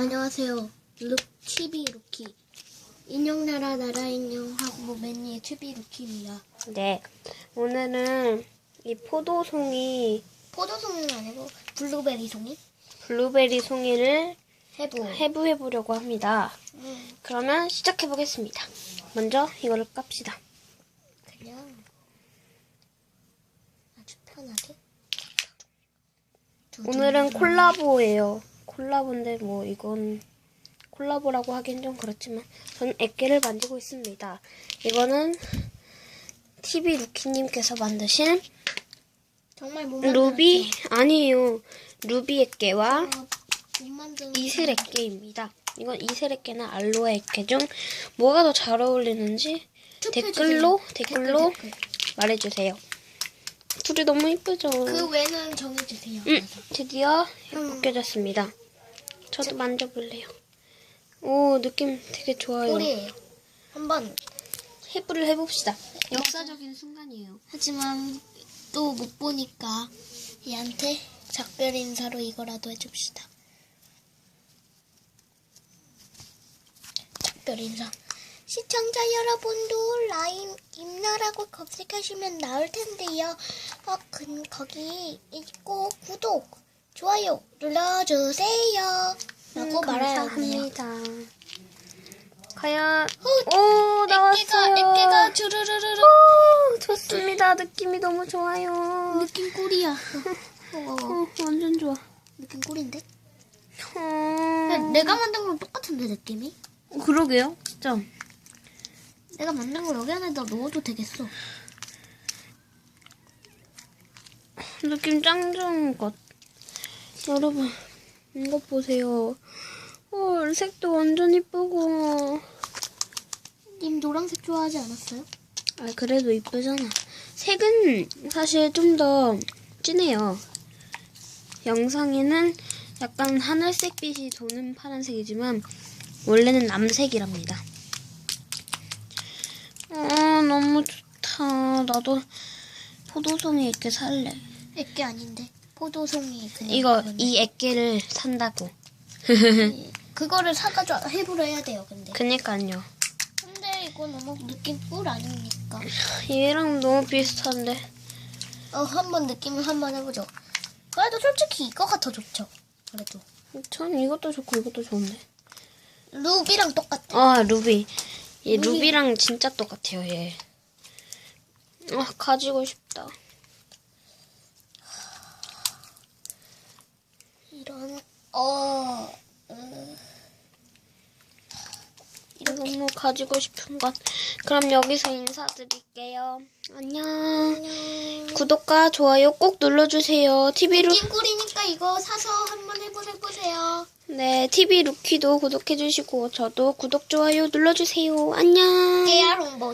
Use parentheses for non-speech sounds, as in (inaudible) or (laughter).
안녕하세요. 룩 TV 루키. 인형나라 나라 인형 하고 매니의 TV 루키입니다. 네. 오늘은 이 포도송이, 포도송이는 아니고 블루베리 송이 블루베리 송이를 해부. 해부해 보려고 합니다. 음, 그러면 시작해 보겠습니다. 먼저 이거를 깝시다. 그냥 아주 편하게. 오늘은 콜라보예요. 콜라보인데 뭐 이건 콜라보라고 하긴 좀 그렇지만 저는 액계를 만들고 있습니다. 이거는 TV 루키님께서 만드신 정말 못 루비 아니에요. 루비 액계와. 어, 이슬 액계입니다. 이건 이슬 액계나 알로에 액계 중 뭐가 더 잘 어울리는지. 댓글로 댓글로 댓글, 댓글. 말해주세요. 둘이 너무 이쁘죠? 그 외는 정해주세요. 음, 드디어 벗겨졌습니다. 저도 만져볼래요. 오, 느낌 되게 좋아요. 꼴이에요. 한번 해부를 해봅시다. 역사적인 순간이에요. 하지만 또 못 보니까 얘한테 작별 인사로 이거라도 해줍시다. 작별 인사. 시청자 여러분도 라임 임나라고 검색하시면 나올 텐데요. 어, 그, 거기 꼭 구독, 좋아요 눌러주세요. 라고 합니다. 음, 감사합니다. 과연 어, 오 나왔어요. 액계가 주르르르르. 오, 좋습니다. 느낌이 너무 좋아요. 느낌 꿀이야. 어, (laughs) 어, 어. 어, 완전 좋아. 느낌 꿀인데? 어, 내가 만든 거랑 똑같은데 느낌이? 그러게요. 진짜. 내가 만든 걸 여기 안에다 넣어도 되겠어. 느낌 짱 좋은 것. 여러분, 이거 보세요. 어, 색도 완전 이쁘고. 님 노란색 좋아하지 않았어요? 아, 그래도 이쁘잖아. 색은 사실 좀 더 진해요. 영상에는 약간 하늘색 빛이 도는 파란색이지만, 원래는 남색이랍니다. 아, 너무 좋다. 나도 포도송이 이렇게 살래. 액계 아닌데 포도송이 그냥 이거. 이 액계를 산다고. 그거를 사가지고 해부를 해야 돼요 근데 그니까요. 근데 이거 너무 느낌 꿀 아닙니까? 얘랑 너무 비슷한데. 어 한번 느낌을 한번 해보죠 그래도 솔직히 이거가 더 좋죠 그래도 전 이것도 좋고 이것도 좋은데. 루비랑 똑같아 아, 루비. 얘 루비. 루비랑 진짜 똑같아요, 얘. 아, 가지고 싶다. 이런 어... 음, 너무 가지고 싶은 것. 그럼 여기서 인사드릴게요. 안녕. 안녕 구독과 좋아요 꼭 눌러주세요. TV루, 느낌 꿀이니까 이거 사서 한번 해보세요 네, TV 루키도 구독해주시고, 저도 구독, 좋아요 눌러주세요. 안녕. 깨알 홍보